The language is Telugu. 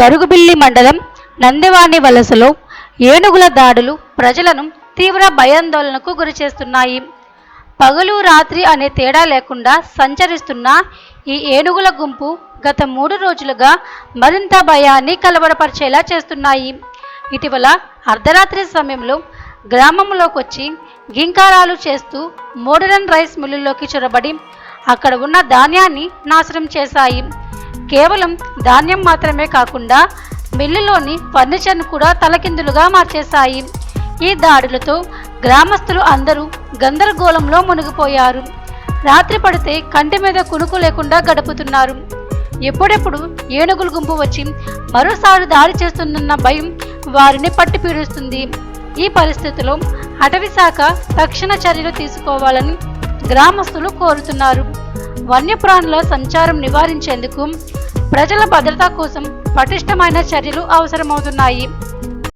గరుగుబిల్లి మండలం నందివాణి వలసలో ఏనుగుల దాడులు ప్రజలను తీవ్ర భయాందోళనకు గురిచేస్తున్నాయి. పగలు రాత్రి అనే తేడా లేకుండా సంచరిస్తున్న ఈ ఏనుగుల గుంపు గత మూడు రోజులుగా మరింత భయాన్ని కలవరపరిచేలా చేస్తున్నాయి. ఇటీవల అర్ధరాత్రి సమయంలో గ్రామంలోకి వచ్చి గింకారాలు చేస్తూ మోడరన్ రైస్ మిల్లులోకి చొరబడి అక్కడ ఉన్న ధాన్యాన్ని నాశనం చేశాయి. కేవలం ధాన్యం మాత్రమే కాకుండా మిల్లులోని ఫర్నిచర్ను కూడా తలకిందులుగా మార్చేశాయి. ఈ దాడులతో గ్రామస్తులు అందరూ గందరగోళంలో మునిగిపోయారు. రాత్రి పడితే కంటి మీద కునుకు లేకుండా గడుపుతున్నారు. ఎప్పుడెప్పుడు ఏనుగుల గుంపు వచ్చి మరోసారి దాడి చేస్తుందన్న భయం వారిని పట్టి పీడిస్తుంది. ఈ పరిస్థితిలో అటవీ శాఖ తక్షణ చర్యలు తీసుకోవాలని గ్రామస్తులు కోరుతున్నారు. వన్యప్రాణుల సంచారం నివారించేందుకు ప్రజల భద్రత కోసం పటిష్టమైన చర్యలు అవసరమవుతున్నాయి.